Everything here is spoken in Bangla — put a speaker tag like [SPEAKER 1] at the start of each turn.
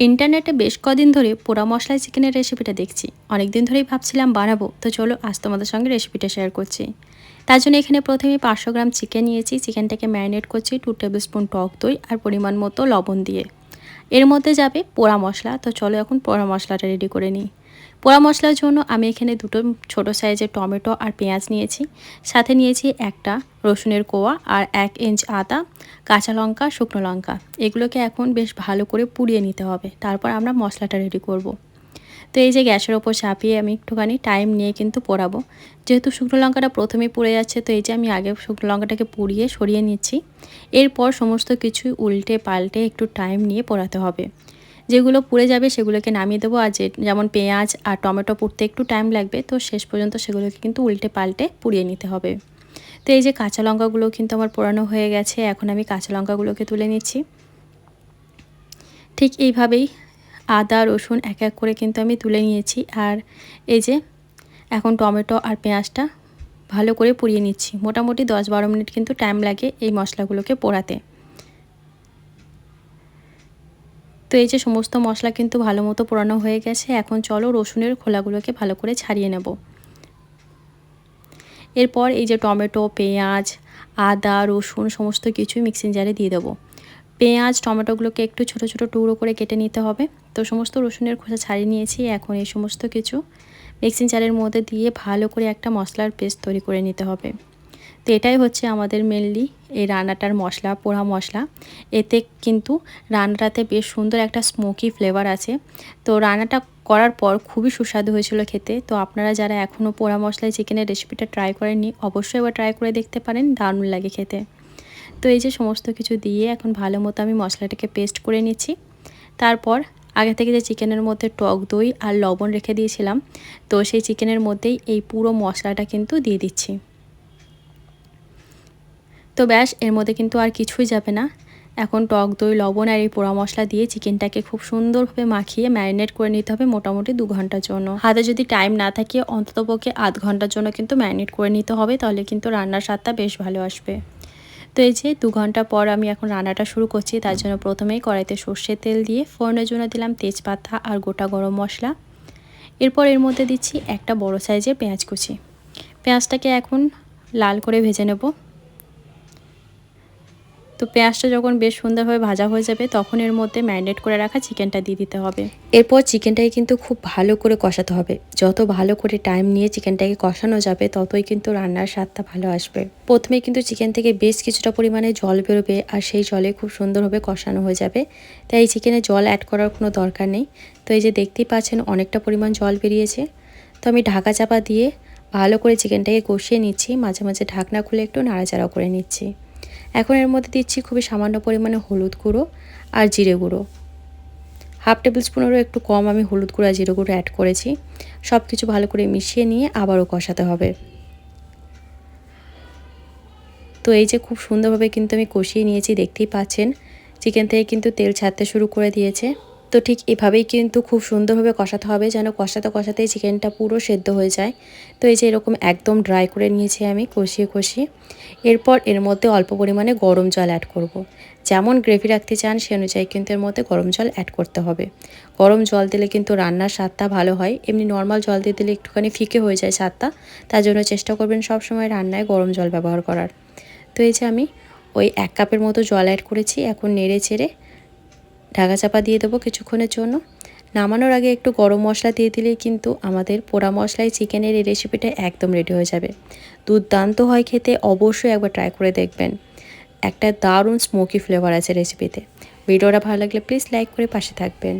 [SPEAKER 1] ইন্টারনেটে বেশ কদিন ধরে পোড়া মশলায় চিকেনের রেসিপিটা দেখছি। অনেক দিন ধরেই ভাবছিলাম বাড়াবো তো চলো, আজ তোমাদের সঙ্গে রেসিপিটা শেয়ার করছি। তার জন্য এখানে প্রথমে পাঁচশো গ্রাম চিকেন নিয়েছি। চিকেনটাকে ম্যারিনেট করছি টু টেবিল স্পুন টক দই আর পরিমাণ মতো লবণ দিয়ে। এর মধ্যে যাবে পোড়া মশলা। তো চলো এখন পোড়া মশলাটা রেডি করে নিই। পোড়া মশলার জন্য আমি এখানে দুটো ছোট সাইজের টমেটো আর পেঁয়াজ নিয়েছি। সাথে নিয়েছি একটা রসুনের কোয়া আর এক ইঞ্চ আদা, কাঁচা লঙ্কা, শুকনো লঙ্কা। এগুলোকে এখন বেশ ভালো করে পুড়িয়ে নিতে হবে। তারপর আমরা মশলাটা রেডি করব। তো এই যে গ্যাসের ওপর চাপিয়ে আমি একটুখানি টাইম নিয়ে কিন্তু পোড়াবো। যেহেতু শুকনো লঙ্কাটা প্রথমেই পুড়ে যাচ্ছে, তো এই যে আমি আগে শুকনো লঙ্কাটাকে পুড়িয়ে সরিয়ে নিচ্ছি। এরপর সমস্ত কিছুই উল্টে পাল্টে একটু টাইম নিয়ে পোড়াতে হবে। যেগুলো পুড়ে যাবে সেগুলোকে নামিয়ে দেবো। আর যে যেমন পেঁয়াজ আর টমেটো পুড়তে একটু টাইম লাগবে, তো শেষ পর্যন্ত সেগুলোকে কিন্তু উল্টে পাল্টে পুড়িয়ে নিতে হবে। তো এই যে কাঁচা লঙ্কাগুলো কিন্তু আমার পোড়ানো হয়ে গেছে, এখন আমি কাঁচা লঙ্কাগুলোকে তুলে নিচ্ছি। ঠিক এইভাবেই আদা, রসুন এক এক করে কিন্তু আমি তুলে নিয়েছি। আর এই যে এখন টমেটো আর পেঁয়াজটা ভালো করে পুড়িয়ে নিচ্ছি। মোটামুটি দশ বারো মিনিট কিন্তু টাইম লাগে এই মশলাগুলোকে পোড়াতে। তো এই যে সমস্ত মশলা কিন্তু ভালো মতো পোড়ানো হয়ে গেছে, এখন চলো রসুনের খোলাগুলোকে ভালো করে ছাড়িয়ে নেব। এরপর এই যে টমেটো, পেঁয়াজ, আদা, রসুন সমস্ত কিছুই মিক্সিং জারে দিয়ে দেবো। পেঁয়াজ, টমেটোগুলোকে একটু ছোট ছোট টুকরো করে কেটে নিতে হবে। তো সমস্ত রসুনের খোসা ছাড়িয়ে নিয়েছি, এখন এই সমস্ত কিছু মিক্সিং জারের মধ্যে দিয়ে ভালো করে একটা মশলার পেস্ট তৈরি করে নিতে হবে। তো এটাই হচ্ছে আমাদের মেনলি এই রান্নাটার মশলা, পোড়া মশলা। এতে কিন্তু রান্নাটাতে বেশ সুন্দর একটা স্মোকি ফ্লেভার আছে। তো রান্নাটা করার পর খুবই সুস্বাদু হয়েছিল খেতে। তো আপনারা যারা এখনও পোড়া মশলায় চিকেনের রেসিপিটা ট্রাই করেননি, অবশ্যই এবার ট্রাই করে দেখতে পারেন, দারুণ লাগে খেতে। তো এই যে সমস্ত কিছু দিয়ে এখন ভালো মতো আমি মশলাটাকে পেস্ট করে নিচ্ছি। তারপর আগে থেকে যে চিকেনের মধ্যে টক দই আর লবণ রেখে দিয়েছিলাম, তো সেই চিকেনের মধ্যেই এই পুরো মশলাটা কিন্তু দিয়ে দিচ্ছি। তো ব্যাস, এর মধ্যে কিন্তু আর কিছুই যাবে না। এখন টক দই, লবণ আর এই পোড়া মশলা দিয়ে চিকেনটাকে খুব সুন্দরভাবে মাখিয়ে ম্যারিনেট করে নিতে হবে মোটামুটি দু ঘণ্টার জন্য। হাতে যদি টাইম না থাকে, অন্ততপক্ষে আধ ঘণ্টার জন্য কিন্তু ম্যারিনেট করে নিতে হবে, তাহলে কিন্তু রান্নার স্বাদটা বেশ ভালো আসবে। তো এই যে, দু ঘণ্টা পর আমি এখন রান্নাটা শুরু করছি, তার জন্য প্রথমেই কড়াইতে সর্ষের তেল দিয়ে ফোড়নের জন্য দিলাম তেজপাতা আর গোটা গরম মশলা। এরপর এর মধ্যে দিচ্ছি একটা বড় সাইজের পেঁয়াজ কুচি। পেঁয়াজটাকে এখন লাল করে ভেজে নেব। তো পেঁয়াজটা যখন বেশ সুন্দরভাবে ভাজা হয়ে যাবে, তখন এর মধ্যে ম্যারিনেট করে রাখা চিকেনটা দিয়ে দিতে হবে। এরপর চিকেনটাকে কিন্তু খুব ভালো করে কষাতে হবে। যত ভালো করে টাইম নিয়ে চিকেনটাকে কষানো যাবে, ততই কিন্তু রান্নার স্বাদটা ভালো আসবে। প্রথমে কিন্তু চিকেন থেকে বেশ কিছুটা পরিমাণে জল বেরোবে আর সেই জলে খুব সুন্দরভাবে কষানো হয়ে যাবে। তাই এই চিকেনে জল অ্যাড করার কোনো দরকার নেই। তো এই যে দেখতেই পাচ্ছেন, অনেকটা পরিমাণ জল বেরিয়েছে। তো আমি ঢাকা চাপা দিয়ে ভালো করে চিকেনটাকে কষিয়ে নিচ্ছি। মাঝে মাঝে ঢাকনা খুলে একটু নাড়াচাড়া করে নিচ্ছি। এখন এর মধ্যে দিচ্ছি খুবই সামান্য পরিমাণে হলুদ গুঁড়ো আর জিরে গুঁড়ো। হাফ টেবিল স্পুনেরও একটু কম আমি হলুদ গুঁড়ো আর জিরে গুঁড়ো অ্যাড করেছি। সব কিছু ভালো করে মিশিয়ে নিয়ে আবারও কষাতে হবে। তো এই যে খুব সুন্দরভাবে কিন্তু আমি কষিয়ে নিয়েছি, দেখতেই পাচ্ছেন। চিকেন থেকে কিন্তু তেল ছাড়তে শুরু করে দিয়েছে। তো ঠিক এভাবেই কিন্তু খুব সুন্দরভাবে কষাতে হবে যেন কষাতে কষাতেই চিকেনটা পুরো সেদ্ধ হয়ে যায়। তো এই যে এরকম একদম ড্রাই করে নিয়েছি আমি কষিয়ে কষিয়ে। এরপর এর মধ্যে অল্প পরিমাণে গরম জল অ্যাড করব। যেমন গ্রেভি রাখতে চান সে অনুযায়ী কিন্তু এর মধ্যে গরম জল অ্যাড করতে হবে। গরম জল দিলে কিন্তু রান্নার স্বাদটা ভালো হয়। এমনি নর্মাল জল দিয়ে দিলে একটুখানি ফিকে হয়ে যায় স্বাদটা। তার জন্য চেষ্টা করবেন সব সময় রান্নায় গরম জল ব্যবহার করার। তো এই যে আমি ওই এক কাপের মতো জল অ্যাড করেছি। এখন নেড়ে চেড়ে ঢাকা চাপা দিয়ে দেবো কিছুক্ষণের জন্য। নামানোর আগে একটু গরম মশলা দিয়ে দিলেই কিন্তু আমাদের পোড়া মশলায় চিকেনের এই রেসিপিটা একদম রেডি হয়ে যাবে। দুর্দান্ত হয় খেতে, অবশ্যই একবার ট্রাই করে দেখবেন। একটা দারুণ স্মোকি ফ্লেভার আছে রেসিপিতে ভিডিওটা ভালো লাগলে প্লিজ লাইক করে পাশে থাকবেন।